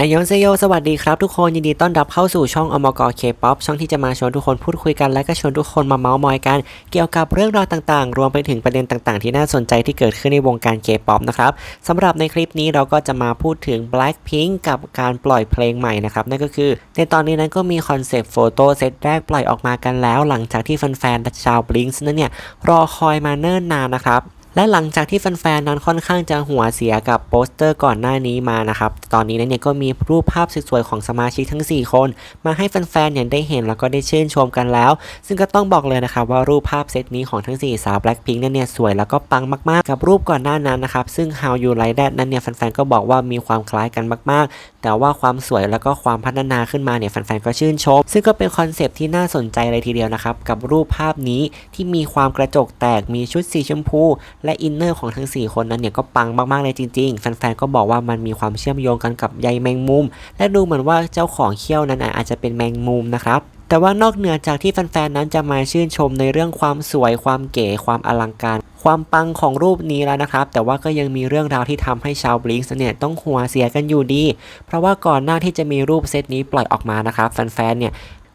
อายอนเซโยสวัสดีครับทุกคนยินดีต้อนรับเข้าสู่ช่องอมกเคป๊อปช่องที่จะมาชวนทุกคนพูดคุยกันและก็ชวนทุกคนมาเมาส์มอยกัน เกี่ยวกับเรื่องราวต่างๆ รวมไปถึงประเด็นต่างๆ ที่น่าสนใจที่เกิดขึ้นในวงการเคป๊อปนะครับสำหรับในคลิปนี้เราก็จะมาพูดถึง Blackpink กับการปล่อยเพลงใหม่นะครับนั่นก็คือ ในตอนนี้นั้นก็มีคอนเซปต์โฟโต้เซตแรกปล่อยออกมากันแล้ว หลังจากที่แฟนๆชาวบลิงส์นั้นเนี่ยรอคอยมาเนิ่นนานนะครับ และหลังจากที่แฟนๆนั้นค่อนข้างจะหัวเสียกับโปสเตอร์ก่อนหน้านี้มานะครับ ตอนนี้นเนี่ยก็มีรูปภาพสวยๆของสมาชิกทั้ง 4 คน มาให้แฟนๆเนี่ยได้เห็นแล้วก็ได้ชื่นชมกันแล้ว ซึ่งก็ต้องบอกเลยนะครับว่ารูปภาพเซตนี้ของทั้ง 4 สาว Blackpink นั้นเนี่ยสวยแล้วก็ปังมากๆ กับรูปก่อนหน้านั้นนะครับ ซึ่ง How You Like That นั้นเนี่ยแฟนๆก็บอกว่ามีความคล้ายกันมากๆแต่ว่าความสวยแล้วก็ความพัฒนาขึ้นมาเนี่ยแฟนๆก็ชื่นชม ซึ่งก็เป็นคอนเซปที่น่าสนใจเลยทีเดียวนะครับ กับรูปภาพนี้ที่มีความกระจกแตกมีชุดสีชมพู และอินเนอร์ของทั้ง 4 คนนั้นเนี่ยก็ปังมากๆเลยจริงๆ แฟนๆก็บอกว่ามันมีความเชื่อมโยงกันกับใยแมงมุม และดูเหมือนว่าเจ้าของเขี้ยวนั้นอาจจะเป็นแมงมุมนะครับ แต่ว่านอกเหนือจากที่แฟนๆนั้นจะมาชื่นชมในเรื่องความสวยความเก๋ความอลังการ ความปังของรูปนี้แล้วนะครับ แต่ว่าก็ยังมีเรื่องราวที่ทำให้ชาวบลิงส์เนี่ยต้องหัวเสียกันอยู่ดี เพราะว่าก่อนหน้าที่จะมีรูปเซตนี้ปล่อยออกมานะครับแฟนๆเนี่ย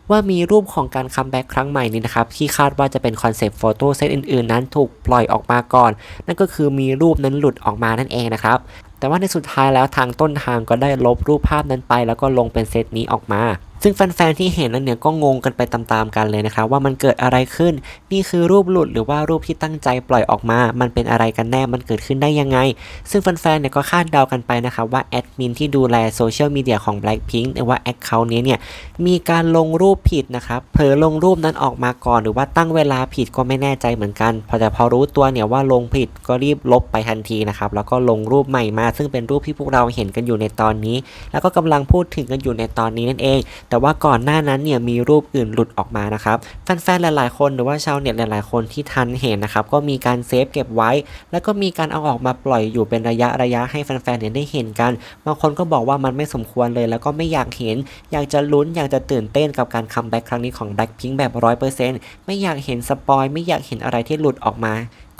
ว่ามีรูปของการคัมแบ็กครั้งใหม่นี้นะครับ ที่คาดว่าจะเป็นคอนเซปต์โฟโต้เซตอื่นๆ นั้นถูกปล่อยออกมาก่อน นั่นก็คือมีรูปนั้นหลุดออกมานั่นเองนะครับ แต่ว่าในสุดท้ายแล้วทางต้นทางก็ได้ลบรูปภาพนั้นไป แล้วก็ลงเป็นเซตนี้ออกมา ซึ่งแฟนๆที่เห็นนั้นเนี่ยก็งงกันไปตามๆกันเลยนะครับว่ามันเกิดอะไรขึ้น นี่คือรูปหลุดหรือว่ารูปที่ตั้งใจปล่อยออกมา มันเป็นอะไรกันแน่ มันเกิดขึ้นได้ยังไง ซึ่งแฟนๆเนี่ยก็คาดเดากันไปนะครับว่าแอดมินที่ดูแลโซเชียลมีเดียของ Blackpink หรือว่าแอคเคาท์นี้เนี่ยมีการลงรูปผิดนะครับเผลอลงรูปนั้นออกมาก่อน หรือว่าตั้งเวลาผิดก็ไม่แน่ใจเหมือนกัน พอแต่พอรู้ตัวเนี่ยว่าลงผิดก็รีบลบไปทันทีนะครับแล้วก็ลงรูปใหม่มา ซึ่งเป็นรูปที่พวกเราเห็นกันอยู่ในตอนนี้ แล้วก็กำลังพูดถึงกันอยู่ในตอนนี้นั่นเองแต่ว่าก่อนหน้านั้นเนี่ยมีรูปอื่นหลุดออกมานะครับแฟนๆหลายๆคนหรือว่าชาวเน็ตหลายๆคนที่ทันเห็นนะครับก็มีการเซฟเก็บไว้ แล้วก็มีการเอาออกมาปล่อยอยู่เป็นระยะระยะให้แฟนๆเนี่ยได้เห็นกันบางคนก็บอกว่ามันไม่สมควรเลย แล้วก็ไม่อยากเห็น อยากจะลุ้นอยากจะตื่นเต้นกับการคัมแบ็กครั้งนี้ของ Blackpink แบบ 100%ไม่อยากเห็นสปอยไม่อยากเห็นอะไรที่หลุดออกมา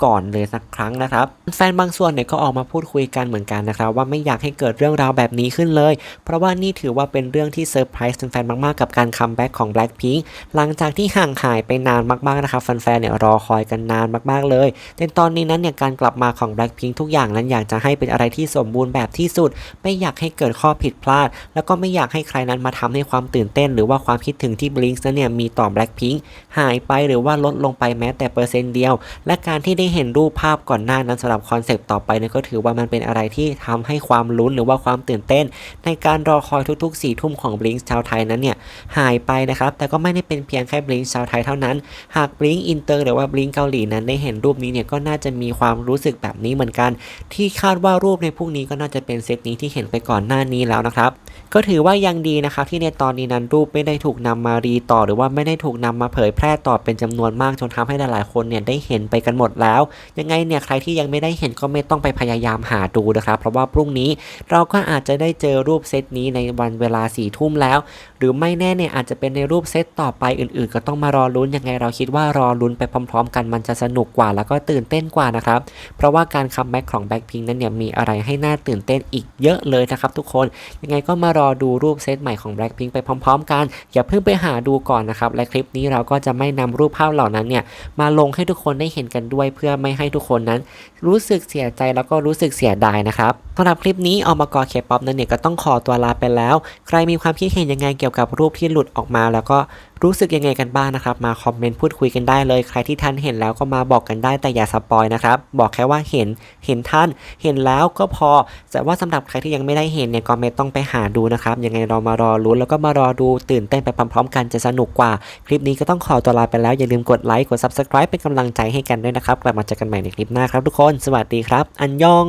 ก่อนเลยสักครั้งนะครับ แฟนบางส่วนเนี่ยก็ออกมาพูดคุยกันเหมือนกันนะครับ ว่าไม่อยากให้เกิดเรื่องราวแบบนี้ขึ้นเลย เพราะว่านี่ถือว่าเป็นเรื่องที่เซอร์ไพรส์แฟนๆมากๆกับการคัมแบ็กของ Blackpink หลังจากที่ห่างหายไปนานมากๆนะครับแฟนๆเนี่ยรอคอยกันนานมากๆเลยแต่ตอนนี้นั้นเนี่ยการกลับมาของ Blackpink ทุกอย่างนั้นอยากจะให้เป็นอะไรที่สมบูรณ์แบบที่สุด ไม่อยากให้เกิดข้อผิดพลาด แล้วก็ไม่อยากให้ใครนั้นมาทำให้ความตื่นเต้น หรือว่าความคิดถึงที่ Blink นั้นเนี่ยมีต่อ Blackpink หายไปหรือว่าลดลงไปแม้แต่เปอร์เซ็นต์เดียว และการที่ได้เห็นรูปภาพก่อนหน้านั้นสำหรับคอนเซปต์ต่อไปเนี่ยก็ถือว่ามันเป็นอะไรที่ทำให้ความลุ้นหรือว่าความตื่นเต้น ในการรอคอยทุกๆ4ี่ทุ่มของ Blink ชาวไทยนั้นเนี่ยหายไปนะครับ แต่ก็ไม่ได้เป็นเพียงแค่ Blink ชาวไทยเท่านั้น หาก Blink อินเตอร์หรือว่า Blink เกาหลีนั้นได้เห็นรูปนี้เนี่ยก็น่าจะมีความรู้สึกแบบนี้เหมือนกัน ที่คาดว่ารูปในพวกนี้ก็น่าจะเป็นเซตนี้ที่เห็นไปก่อนหน้านี้แล้วนะครับ ก็ถือว่ายังดีนะครับที่ในตอนนี้นั้นรูปไม่ได้ถูกนำมารีต่อ หรือว่าไม่ได้ถูกนำมาเผยแพร่ต่อเป็นจำนวนมากจนทำให้หลายๆคนเนี่ยได้เห็นไปกันหมดแล้วยังไงเนี่ยใครที่ยังไม่ได้เห็นก็ไม่ต้องไปพยายามหาดูนะครับ เพราะว่าพรุ่งนี้เราก็อาจจะได้เจอรูปเซตนี้ในวันเวลาสี่ทุ่มแล้ว รือไม่แน่เนี่ยอาจจะเป็นในรูปเซตต่อไปอื่นๆ ก็ต้องมารอลุ้นยังไงเราคิดว่ารอลุ้นไปพร้อม ๆ กันมันจะสนุกกว่าแล้วก็ตื่นเต้นกว่านะครับ เพราะว่าการคัมแบ็กของ Blackpink นั้นเนี่ยมีอะไรให้น่าตื่นเต้นอีกเยอะเลยนะครับทุกคนยังไงก็มารอดูรูปเซตใหม่ของ Blackpink ไปพร้อม ๆ กัน อย่าเพิ่งไปหาดูก่อนนะครับและคลิปนี้เราก็จะไม่นำรูปภาพเหล่านั้นเนี่ยมาลงให้ทุกคนได้เห็นกันด้วย เพื่อไม่ให้ทุกคนนั้น รู้สึกเสียใจแล้วก็รู้สึกเสียดายนะครับสำหรับคลิปนี้ออกมากอเคป๊อปนั้นเนี่ยก็ต้องขอตัวลาไปแล้ว ใครมีความคิดเห็นยังไงเกี่ยวกับรูปที่หลุดออกมา แล้วก็รู้สึกยังไงกันบ้างนะครับ มาคอมเมนต์พูดคุยกันได้เลย ใครที่ท่านเห็นแล้วก็มาบอกกันได้แต่อย่าสปอยนะครับ บอกแค่ว่าเห็นเห็นท่านเห็นแล้วก็พอ แต่ว่าสำหรับใครที่ยังไม่ได้เห็นเนี่ยก็ไม่ต้องไปหาดูนะครับยังไงเรามารอลุ้แล้วก็มารอดูตื่นเต้นไปพร้อมๆ กันจะสนุกกว่า คลิปนี้ก็ต้องขอตัวลาไปแล้วอย่าลืมกดไลค์กด subscribe เป็นกำลังใจให้กันด้วยนะครับกลับมาเจอกันใหม่ในคลิปหน้าครับทุกคน สวัสดีครับ อันยอง